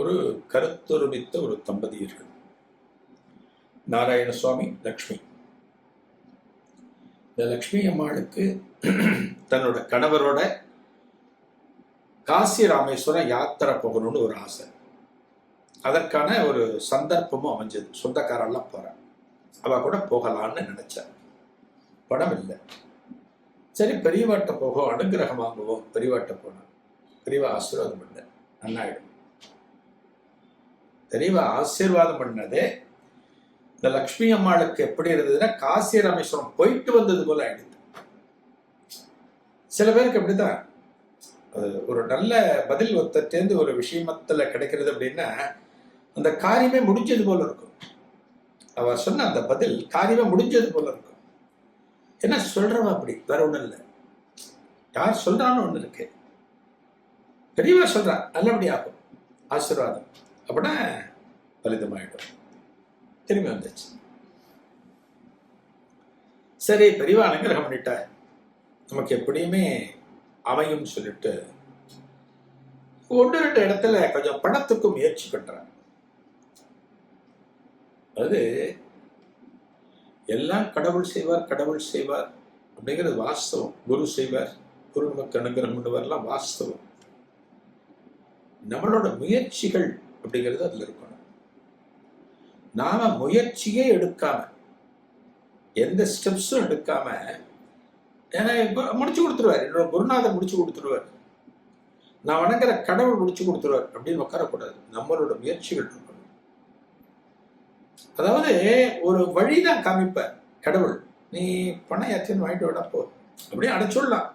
ஒரு கருத்தொருமித்த ஒரு தம்பதியர்கள். நாராயண சுவாமி லக்ஷ்மி. இந்த லக்ஷ்மி அம்மாளுக்கு தன்னோட கணவரோட காசி ராமேஸ்வரம் யாத்திரை போகணும்னு ஒரு ஆசை. அதற்கான ஒரு சந்தர்ப்பமும் அமைஞ்சது. சொந்தக்காரெல்லாம் போகிறேன் அவள் கூட போகலான்னு நினைச்சேன் படம் இல்லை. சரி பெரியவாட்ட போகும் அனுகிரகம் வாங்குவோம். பெரியவாட்ட போனேன் பெரியவா ஆசீர்வாதம் பண்ணேன் நன்னாயிடும் தெளிவாக ஆசீர்வாதம் பண்ணதே. இந்த லக்ஷ்மி அம்மாளுக்கு எப்படி இருந்ததுன்னா காசி ராமேஸ்வரம் போயிட்டு வந்தது போல ஆயிடுது சில பேருக்கு அப்படிதான் ஒரு நல்ல பதில் ஒருத்தர்ட்டேந்து ஒரு விஷயமத்துல கிடைக்கிறது அப்படின்னா அந்த காரியமே முடிஞ்சது போல இருக்கும். அவ சொன்ன அந்த பதில் காரியமே முடிஞ்சது போல இருக்கும். என்ன சொல்றவா அப்படி வேற ஒண்ணும் இல்லை. யார் சொல்றான்னு ஒண்ணு இருக்கு. பெரியவா சொல்றா நல்லபடி ஆகும். ஆசீர்வாதம். அப்படின்னா பலிதமாயிடும். திரும்பி வந்துச்சு சரி பெரியவா அனுகிரகம் பண்ணிட்டா நமக்கு எப்படியுமே அமையும் சொல்லிட்டு ஒன்று ரெண்டு இடத்துல கொஞ்சம் பணத்துக்கு முயற்சி பண்றாங்க அது எல்லாம் கடவுள் செய்வார் கடவுள் செய்வார் அப்படிங்கிறது வாஸ்தவம். குரு செய்வார் குரு நமக்கு அனுகிரகம் பண்ணுவார்லாம் வாஸ்தவம். நம்மளோட முயற்சிகள் அப்படிங்கிறது அதுல இருக்கணும். நாம முயற்சியே எடுக்காம எந்த ஸ்டெப்ஸும் எடுக்காம ஏன்னா முடிச்சு கொடுத்துருவார். என்னோட குருநாதர் முடிச்சு கொடுத்துருவார். நான் வணங்குற கடவுள் முடிச்சு கொடுத்துருவார் அப்படின்னு உட்காரக்கூடாது. நம்மளோட முயற்சிகள் இருக்கணும். அதாவது ஒரு வழிதான் காமிப்பார் கடவுள் நீ பணம் யாத்திரம் வாங்கிட்டு விட போ. அப்படியே அடைச்சுடலாம்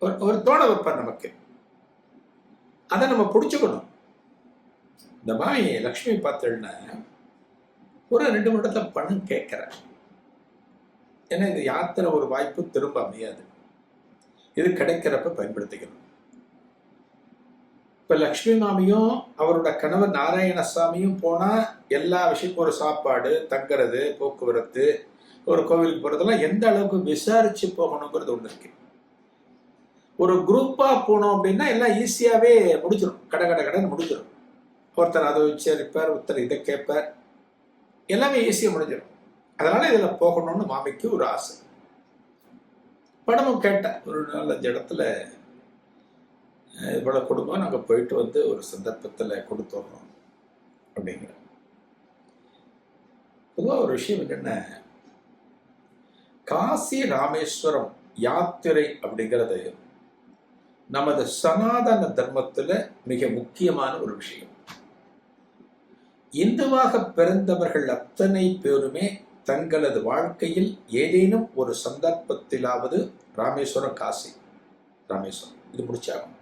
ஒரு ஒரு தோண வைப்பார் நமக்கு. அதை நம்ம பிடிச்சுக்கணும். இந்த மாதிரி லக்ஷ்மி பார்த்தேன்னா ஒரு ரெண்டு மண்டலத்துல பணம் கேட்குறேன் ஏன்னா இது யாத்திரை ஒரு வாய்ப்பு திரும்ப அமையாது. இது கிடைக்கிறப்ப பயன்படுத்திக்கணும். இப்போ லக்ஷ்மி மாமியும் அவரோட கணவர் நாராயணசாமியும் போனால் எல்லா விஷயமும் ஒரு சாப்பாடு தங்குறது போக்குவரத்து ஒரு கோவிலுக்கு போகிறதெல்லாம் எந்த அளவுக்கு விசாரிச்சு போகணுங்கிறது ஒன்று இருக்கு. ஒரு குரூப்பாக போனோம் அப்படின்னா எல்லாம் ஈஸியாகவே முடிஞ்சிடும் கடை கடை கடன் முடிஞ்சிடும் ஒருத்தர் அதை உச்சரிப்பார் ஒருத்தர் இதை கேட்பார். எல்லாமே ஈஸியாக முடிஞ்சிடும். அதனால இதுல போகணும்னு மாமிக்கு ஒரு ஆசை. படமும் கேட்டேன். ஒரு நாலஞ்சு இடத்துல இவ்வளோ கொடுங்க நாங்கள் போயிட்டு வந்து ஒரு சந்தர்ப்பத்துல கொடுத்துட்றோம் அப்படிங்கிற பொதுவாக ஒரு விஷயம் என்னென்ன காசி ராமேஸ்வரம் யாத்திரை அப்படிங்கிறது நமது சனாதன தர்மத்துல மிக முக்கியமான ஒரு விஷயம். இந்துவாக பிறந்தவர்கள் அத்தனை பேருமே தங்களது வாழ்க்கையில் ஏதேனும் ஒரு சந்தர்ப்பத்திலாவது ராமேஸ்வரம் காசி. ராமேஸ்வரம். இது முடிச்சாகும்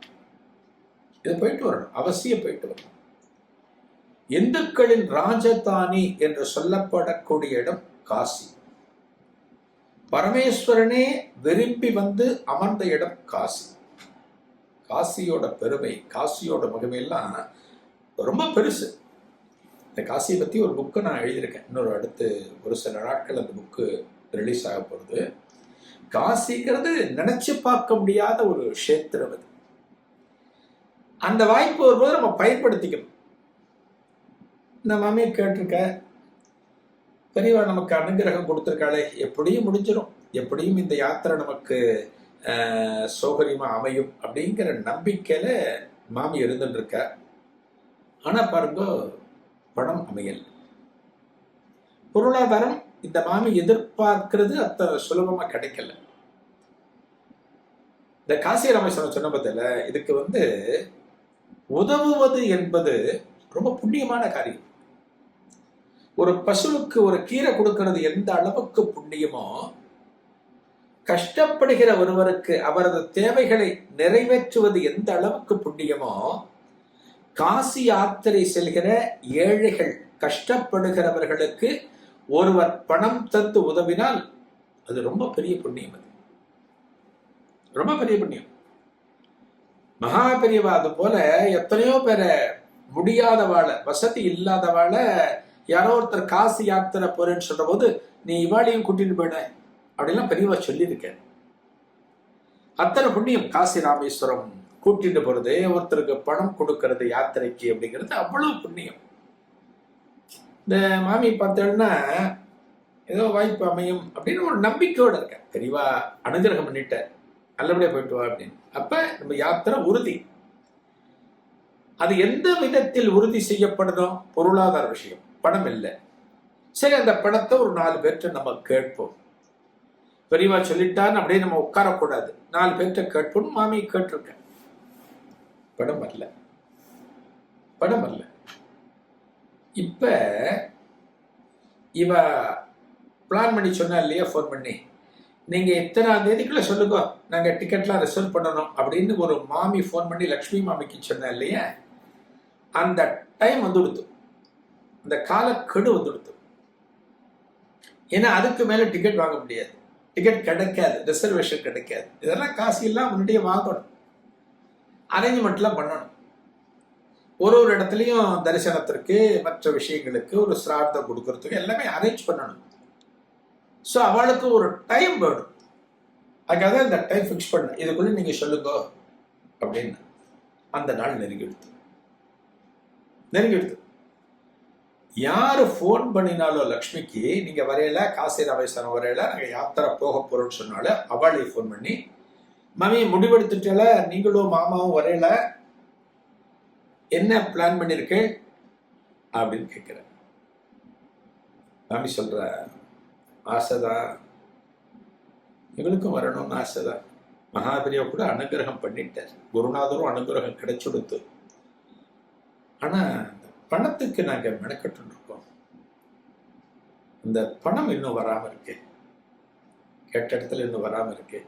இது போயிட்டு வரணும். அவசியம் போயிட்டு வரணும். இந்துக்களின் ராஜதானி என்று சொல்லப்படக்கூடிய இடம் காசி. பரமேஸ்வரனே விரும்பி வந்து அமர்ந்த இடம் காசி. காசியோட பெருமை காசியோட மகிமையெல்லாம் ரொம்ப பெருசு. இந்த காசியை பற்றி ஒரு புக்கு நான் எழுதியிருக்கேன். இன்னொரு அடுத்து ஒரு சில நாட்கள் அந்த புக்கு ரிலீஸ் ஆக போகிறது காசிங்கிறது நினச்சி பார்க்க முடியாத ஒரு க்ஷேத்திரம் அது. அந்த வாய்ப்பு வரும்போது நம்ம பயன்படுத்திக்கணும். இந்த மாமியை கேட்டிருக்க பெரியவா நமக்கு அனுகிரகம் கொடுத்துருக்காளே எப்படியும் முடிஞ்சிடும். எப்படியும் இந்த யாத்திரை நமக்கு சௌகரியமா அமையும். அப்படிங்கிற நம்பிக்கையில மாமி இருந்துட்டு இருக்க ஆனா பாருங்க படம் அமையல். பொருளாதாரம் இந்த மாமி எதிர்பார்க்கிறது அத்தனை சுலபமா கிடைக்கல. இந்த காசி ராமேஸ்வரம் சொன்ன பத்தில இதுக்கு வந்து உதவுவது என்பது ரொம்ப புண்ணியமான காரியம். ஒரு பசுவுக்கு ஒரு கீரை கொடுக்கிறது எந்த அளவுக்கு புண்ணியமோ கஷ்டப்படுகிற ஒருவருக்கு அவரது தேவைகளை நிறைவேற்றுவது எந்த அளவுக்கு புண்ணியமோ காசி யாத்திரை செல்கிற ஏழைகள் கஷ்டப்படுகிறவர்களுக்கு ஒருவர் பணம் தந்து உதவினால் அது ரொம்ப பெரிய புண்ணியம் அது. ரொம்ப பெரிய புண்ணியம். மகா பெரியவா அது போல எத்தனையோ பேரை முடியாதவாள வசதி இல்லாதவாழ யாரோ ஒருத்தர் காசி யாத்திரை போறேன்னு சொல்ற போது நீ இவாளையும் கூட்டிட்டு போயிட அப்படிலாம் பெரியவா சொல்லியிருக்கேன் அத்தனை புண்ணியம் காசி ராமேஸ்வரம். கூட்டிட்டு போறது ஒருத்தருக்கு பணம் கொடுக்கறது யாத்திரைக்கு அப்படிங்கிறது அவ்வளவு புண்ணியம். இந்த மாமி பார்த்தோம்னா ஏதோ வாய்ப்பு அமையும் அப்படின்னு ஒரு நம்பிக்கையோட இருக்கேன். தெளிவா அனுகிரகம் பண்ணிட்டார் நல்லபடியா போயிட்டு வா அப்படின்னு. அப்ப நம்ம யாத்திரை உறுதி. அது எந்த விதத்தில் உறுதி செய்யப்படணும் பொருளாதார விஷயம் பணம் இல்லை. சரி அந்த பணத்தை ஒரு நாலு பேர்கிட்ட நம்ம கேட்போம். பெரியவா சொல்லிட்டான்னு அப்படியே நம்ம உட்காரக்கூடாது. நாலு பேர்கிட்ட கேட்போம்னு மாமி கேட்டிருக்கேன். படம் வரல படம் வரல இப்ப இவ பிளான் பண்ணி சொன்னா இல்லையா ஃபோன் பண்ணி? நீங்க எத்தனாம் தேதிக்குள்ள சொல்லுங்க. நாங்க டிக்கெட்லாம் ரிசர்வ் பண்ணணும் அப்படின்னு ஒரு மாமி ஃபோன் பண்ணி லக்ஷ்மி மாமிக்கு சொன்னா இல்லையா? அந்த டைம் வந்து கொடுத்து அந்த காலக்கெடு வந்து கொடுத்து ஏன்னா அதுக்கு மேல டிக்கெட் வாங்க முடியாது. டிக்கெட் கிடைக்காது. ரிசர்வேஷன் கிடைக்காது. இதெல்லாம் காசு எல்லாம் முன்னாடியே வாங்கணும். அரேஞ்ச்மெண்ட்லாம் பண்ணணும். ஒரு ஒரு இடத்துலையும் தரிசனத்திற்கு மற்ற விஷயங்களுக்கு ஒரு சிரார்த்தம் கொடுக்கறதுக்கு எல்லாமே அரேஞ்ச் பண்ணணும். ஸோ அவளுக்கு ஒரு டைம் வேணும். அதுக்காக இந்த டைம் ஃபிக்ஸ் பண்ண. இதுக்குள்ளே நீங்கள் சொல்லுங்க அப்படின்னு அந்த நாள் நெருங்கி நெருங்கிடுது. நெருங்கி ஃபோன் பண்ணினாலும் லக்ஷ்மிக்கு நீங்கள் வரையில காசி ராமேஸ்வரம் வரையில நாங்கள் யாத்திரை போக போகிறோம்னு சொன்னாலும் அவளை ஃபோன் பண்ணி மாமி முடிவெடுத்துட்டால? நீங்களும் மாமாவும் வரையில. என்ன பிளான் பண்ணிருக்கேன்? அப்படின்னு கேட்குறேன் மாமி சொல்ற ஆசைதான். எங்களுக்கும் வரணும்னு ஆசைதான். மகாபிரியா கூட அனுகிரகம் பண்ணிட்டார் குருநாதரும் அனுகிரகம் கிடைச்சுடுத்து. ஆனா இந்த பணத்துக்கு நாங்க மெனக்கட்டு இருக்கோம். இந்த பணம் இன்னும் வராம இருக்கு. கேட்ட இடத்துல இன்னும் வராம இருக்கு.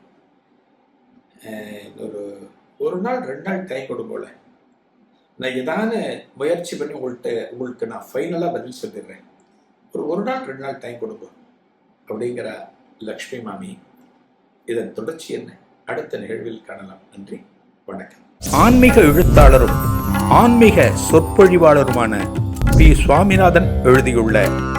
ஒரு ஒரு நாள் ரெண்டு நாள் டைம் போல. நான் ஏதான முயற்சி பண்ணி உங்கள்கிட்ட உங்களுக்கு நான் ஃபைனலாக பதில் சொல்லிடுறேன். ஒரு ஒரு நாள் ரெண்டு நாள் டைம் கொடுப்போம் அப்படிங்கிற லக்ஷ்மி மாமி. இதன் தொடர்ச்சி என்ன? அடுத்த நிகழ்வில் காணலாம். நன்றி வணக்கம். ஆன்மீக எழுத்தாளரும் ஆன்மீக சொற்பொழிவாளருமான பி. சுவாமிநாதன் எழுதியுள்ள